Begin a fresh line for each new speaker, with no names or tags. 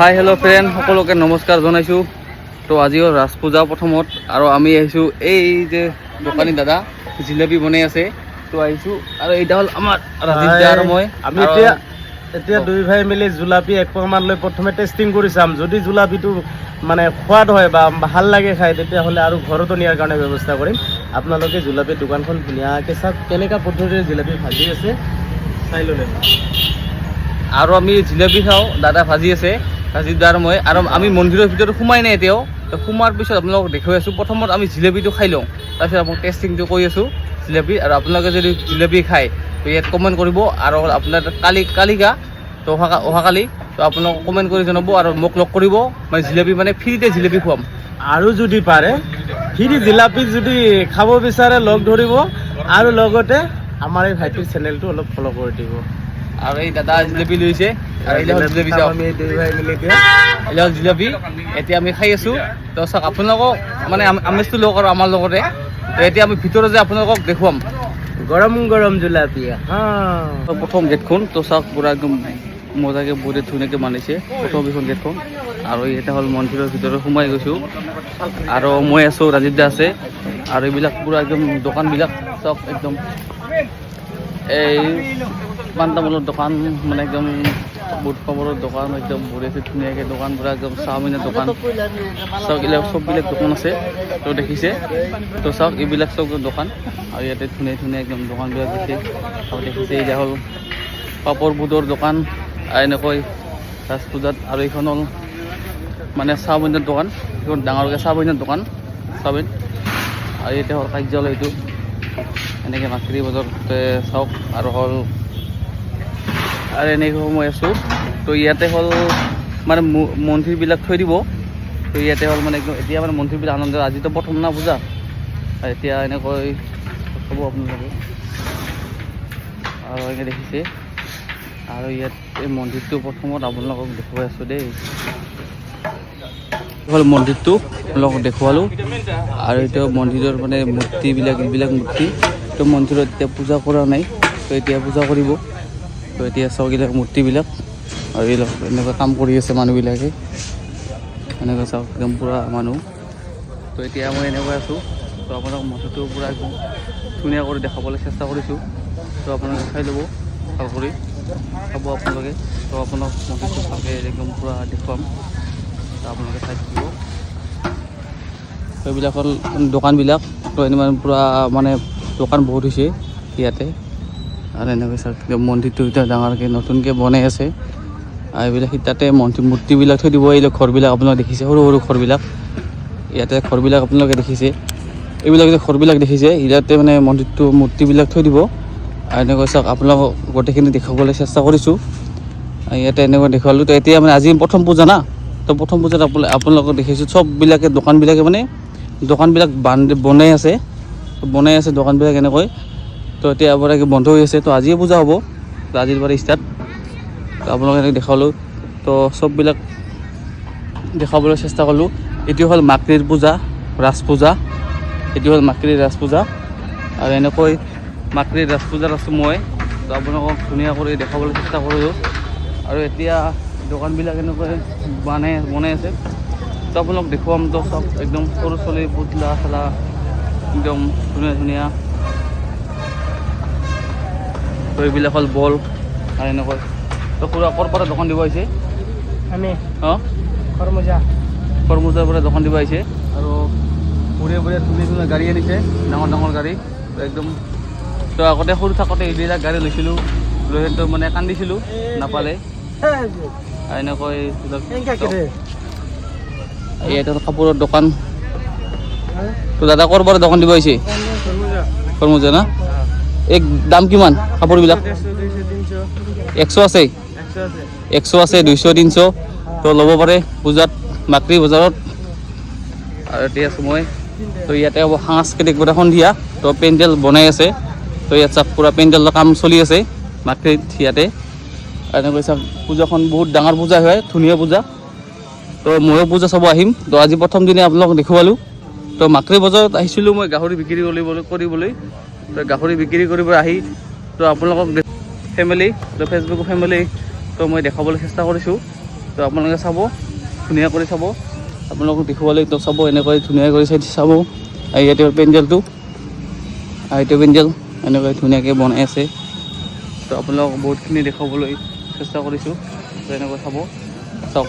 Hi hello' friend সকলোকে নমস্কাৰ জনাইছোঁ। তো আজিও ৰাজ পূজা প্ৰথমত আৰু আমি আহিছোঁ এই যে দোকানী দাদা জিলেপি বনাই আছে। তো আহিছোঁ আৰু এইটা হ'ল আমাৰ ৰাজীৱ দা আৰু মই।
আমি এতিয়া এতিয়া দুই ভাই মিলি জুলাপি এক মান লৈ প্ৰথমে টেষ্টিং কৰি চাম। যদি জুলাপিটো মানে সোৱাদ হয় বা ভালো লাগে খাই তেতিয়াহ'লে আৰু ঘৰতো নিয়াৰ কাৰণে ব্যৱস্থা কৰিম। আপোনালোকে জুলাপি দোকানখন ধুনীয়াকৈ চাওক কেনেকুৱা পদ্ধতিৰে জিলাপি ভাজি আছে চাই ল'লে
আৰু আমি জিলেপি খাওঁ দাদা ভাজি আছে। ৰাজীৱ আৰু আমি মন্দিৰৰ ভিতৰত সোমাই নাই এতিয়াও। তো সোমোৱাৰ পিছত আপোনালোকক দেখুৱাই আছোঁ। প্ৰথমত আমি জিলেপিটো খাই লওঁ। তাৰপিছত আপোনাক টেষ্টিংটো কৰি আছোঁ, জিলেপি। আৰু আপোনালোকে যদি জিলেপি খায়, তো ইয়াত কমেণ্ট কৰিব। আৰু আপোনাৰ কালি কালিকা, তো অহা অহাকালি, তো আপোনালোকক কমেণ্ট কৰি জনাব আৰু মোক লগ কৰিব। মানে জিলেপি মানে ফ্ৰীতে জিলেপি খুৱাম।
আৰু যদি পাৰে ফ্ৰী জিলাপি যদি খাব বিচাৰে, লগ ধৰিব। আৰু লগতে আমাৰ এই ভাইটিৰ চেনেলটো অলপ ফ'ল' কৰি দিব।
আৰু এই দাদা জিলেপি লৈছে আৰু এইবিলাক হ'ল জিলেপি চাওক এইবিলাক হ'ল জিলেপি এতিয়া আমি খাই আছোঁ। তো চাওক আপোনালোকক মানে আম- আমেজটো লওক আৰু আমাৰ লগতে। তো এতিয়া আমি ভিতৰত যে আপোনালোকক দেখুৱাম।
গৰম গৰম জুলাপি।
প্ৰথম গেটখন তো চাওক পুৰা একদম মজাকৈ বহুত ধুনীয়াকৈ বনাইছে প্ৰথম এইখন গেটখন। আৰু এটা হ'ল মন্দিৰৰ ভিতৰত সোমাই গৈছোঁ। আৰু মই আছোঁ ৰাজীৱ দা আছে। আৰু এইবিলাক পুৰা একদম দোকানবিলাক চাওক একদম এই পাণ তামোলৰ দোকান মানে একদম বুট খবৰৰ দোকান, একদম বঢ়িয়াকৈ ধুনীয়াকৈ দোকান, পুৰা একদম চাওমিনৰ দোকান। চাওক, এইবিলাক চববিলাক দোকান আছে, তো দেখিছে। তো চাওক, এইবিলাক চব দোকান। আৰু ইয়াতে ধুনীয়া ধুনীয়া একদম দোকানবিলাক দিছে আৰু দেখিছে এইয়া হ'ল পাপৰ বুটৰ দোকান এনেকৈ ৰাজ পূজাত আৰু এইখন হ'ল মানে চাওমিনৰ দোকান। এইখন ডাঙৰকৈ চাওমিনৰ দোকান, চাওমিন। আৰু ইয়াতে হ'ল কাৰ্যালয়টো এনেকৈ মাতৃ বজাৰতে চাওক আৰু হ'ল আৰু এনেকৈ সোমাই আছোঁ। তো ইয়াতে হ'ল মানে মন্দিৰবিলাক থৈ দিব। তো ইয়াতে হ'ল মানে একদম এতিয়া মানে মন্দিৰবিলাক আনন্দ আজিতো প্ৰথম না পূজা। এতিয়া এনেকৈ হ'ব আপোনালোকে। আৰু এনেকৈ দেখিছে। আৰু ইয়াত এই মন্দিৰটো প্ৰথমত আপোনালোকক দেখুৱাই আছোঁ দেই। হ'ল মন্দিৰটো, আপোনালোকক দেখুৱালোঁ। আৰু এতিয়া মন্দিৰৰ মানে মূৰ্তিবিলাক এইবিলাক মূৰ্তি। তো মন্দিৰত এতিয়া পূজা কৰা নাই, তো এতিয়া পূজা কৰিব। তো এতিয়া চাওক মূৰ্তিবিলাক। আৰু এইবিলাক এনেকুৱা কাম কৰি আছে মানুহবিলাকে। এনেকুৱা চাওক, একদম পূৰা মানুহ। তো এতিয়া মই এনেকৈ আছোঁ। তো আপোনাক মন্দিৰটো পূৰা একদম ধুনীয়া কৰি দেখাবলৈ চেষ্টা কৰিছোঁ। তো আপোনালোকে চাই ল'ব, ভালো কৰি। চাব আপোনালোকে। তো আপোনাক মন্দিৰটো ভালকৈ একদম পূৰা দেখুৱাম। তো আপোনালোকে চাই থাকিব। এইবিলাক হ'ল দোকানবিলাক, তো এনেকুৱা পূৰা মানে দোকান বহুত হৈছে ইয়াতে। আৰু এনেকৈ চাওক মন্দিৰটো এতিয়া ডাঙৰকৈ, নতুনকৈ বনাই আছে। আৰু এইবিলাক তাতে মন্দিৰ মূৰ্তিবিলাক থৈ দিব এইবিলাক ঘৰবিলাক আপোনালোকে দেখিছে, সৰু সৰু ঘৰবিলাক। ইয়াতে ঘৰবিলাক আপোনালোকে দেখিছে। এইবিলাক যে ঘৰবিলাক দেখিছে, ইয়াতে মানে মন্দিৰটো, মূৰ্তিবিলাক থৈ দিব। আৰু এনেকৈ চাওক, আপোনালোকক গোটেইখিনি দেখাবলৈ চেষ্টা কৰিছোঁ। ইয়াতে এনেকৈ দেখুৱালোঁ। তো এতিয়া মানে আজি প্ৰথম পূজা না? তো প্ৰথম পূজাত আপোন আপোনালোকক দেখিছোঁ, চববিলাকে দোকানবিলাকে মানে দোকানবিলাক বান্ধি বনাই আছে। বনাই আছে দোকানবিলাক এনেকৈ। তো এতিয়া পৰা কি বন্ধ হৈ আছে তো আজিয়ে পূজা হ'ব। আজিৰ পৰা ষ্টাৰ্ট তো আপোনালোকে এনেকৈ দেখালোঁ। তো চববিলাক দেখাবলৈ চেষ্টা কৰিলোঁ এইটো হ'ল মাকৃৰ পূজা ৰাজ পূজা। এইটো হ'ল মাকৃৰ ৰাজ পূজা। আৰু এনেকৈ মাকৃৰ ৰাজ পূজাত আছোঁ মই। তো আপোনালোকক ধুনীয়া কৰি দেখাবলৈ চেষ্টা কৰিলোঁ আৰু এতিয়া দোকানবিলাক এনেকৈ বনাই বনাই আছে। তো আপোনালোক দেখুৱাম তো চব। একদম সৰু ছোৱালীৰ পুতলা চলা একদম ধুনীয়া ধুনীয়া। তো এইবিলাক হ'ল বল আৰু এনেকৈ। তো খুৰা ক'ৰ পৰা দোকান দিব আহিছে?
আমি।
অঁ?
কৰ্মজা
কৰ্মচাৰীৰ পৰা দোকান দিব আহিছে। আৰু বঢ়িয়া বঢ়িয়া ধুনীয়া ধুনীয়া গাড়ী আনিছে ডাঙৰ ডাঙৰ গাড়ী একদম তো আগতে সৰু থাকোঁতে এইবিলাক গাড়ী লৈছিলোঁ লৈ তো মানে কান্দিছিলোঁ নাপালে। এনেকৈ ইয়াতে কাপোৰৰ দোকান। তো দাদা ক'ৰ পৰা দোকান দিব আহিছে? কৰ্মচাৰী না? এই দাম কিমান কাপোৰবিলাক? একশ আছে? একশ আছে, দুইশ, তিনিশ। তো ল'ব পাৰে পূজাত মাতৃ বজাৰত। আৰু এতিয়া আছোঁ মই। তো ইয়াতে সাংস্কৃতিক গোটেই সন্ধিয়া। তো পেণ্ডেল বনাই আছে। তো ইয়াত চাওক পূৰা পেণ্ডেলৰ কাম চলি আছে মাতৃত ইয়াতে। এনেকৈ চাওক পূজাখন বহুত ডাঙৰ পূজা হয়, ধুনীয়া পূজা। তো ময়ো পূজা চাব আহিম। তো আজি প্ৰথম দিনে আপোনালোকক দেখুৱালোঁ। তো মাতৃ বজাৰত আহিছিলোঁ মই গাহৰি বিক্ৰী কৰিবলৈ কৰিবলৈ। তো গাহৰি বিক্ৰী কৰিব আহি তো আপোনালোকক ফেমিলি তো ফেচবুক ফেমিলি তো মই দেখাবলৈ চেষ্টা কৰিছোঁ। তো আপোনালোকে চাব ধুনীয়া কৰি চাব। আপোনালোকক দেখুৱালে তো চাব এনেকৈ ধুনীয়া কৰি চাই চাব। ইয়াতে পেণ্ডেলটো আৰু এইটো পেণ্ডেল এনেকৈ ধুনীয়াকৈ বনাই আছে। তো আপোনালোকক বহুতখিনি দেখুৱাবলৈ চেষ্টা কৰিছোঁ। তো এনেকৈ চাব। চাওক।